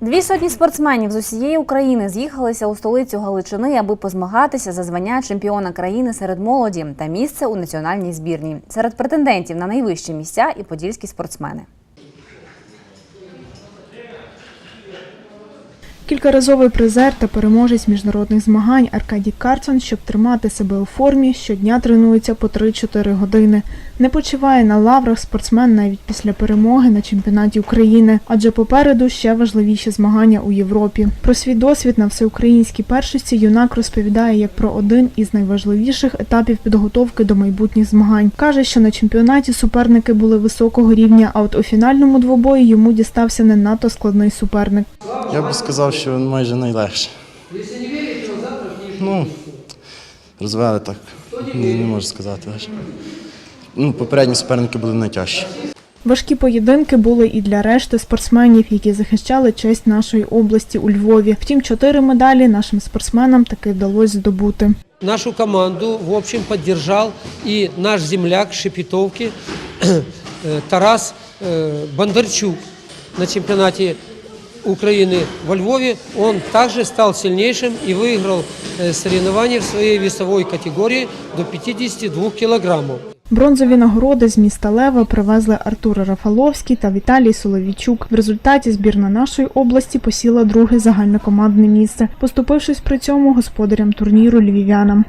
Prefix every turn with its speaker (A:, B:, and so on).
A: Дві сотні спортсменів з усієї України з'їхалися у столицю Галичини, аби позмагатися за звання чемпіона країни серед молоді та місце у національній збірні. Серед претендентів на найвищі місця і подільські спортсмени.
B: Кількаразовий призер та переможець міжнародних змагань Аркадій Карцон, щоб тримати себе у формі, щодня тренується по 3-4 години. Не почиває на лаврах спортсмен навіть після перемоги на чемпіонаті України, адже попереду ще важливіші змагання у Європі. Про свій досвід на всеукраїнській першості юнак розповідає як про один із найважливіших етапів підготовки до майбутніх змагань. каже, що на чемпіонаті суперники були високого рівня, а от у фінальному двобої йому дістався не надто складний суперник.
C: Я би сказав, що майже найлегше. Ну, розвели так. Не, не можу сказати. Ну, попередні суперники були найтяжчі.
B: Важкі поєдинки були і для решти спортсменів, які захищали честь нашої області у Львові. Втім, чотири медалі нашим спортсменам таки вдалося здобути.
D: Нашу команду, в общем, поддержал и наш земляк Шепетовки э, Тарас э, Бондарчук на чемпионате Украины во Львове. Он также стал сильнейшим и выиграл э, соревнования в своей весовой категории до 52 килограммов.
B: Бронзові нагороди з міста Лева привезли Артур Рафаловський та Віталій Соловійчук. В результаті збірна нашої області посіла друге загальнокомандне місце, поступившись при цьому господарям турніру львів'янам.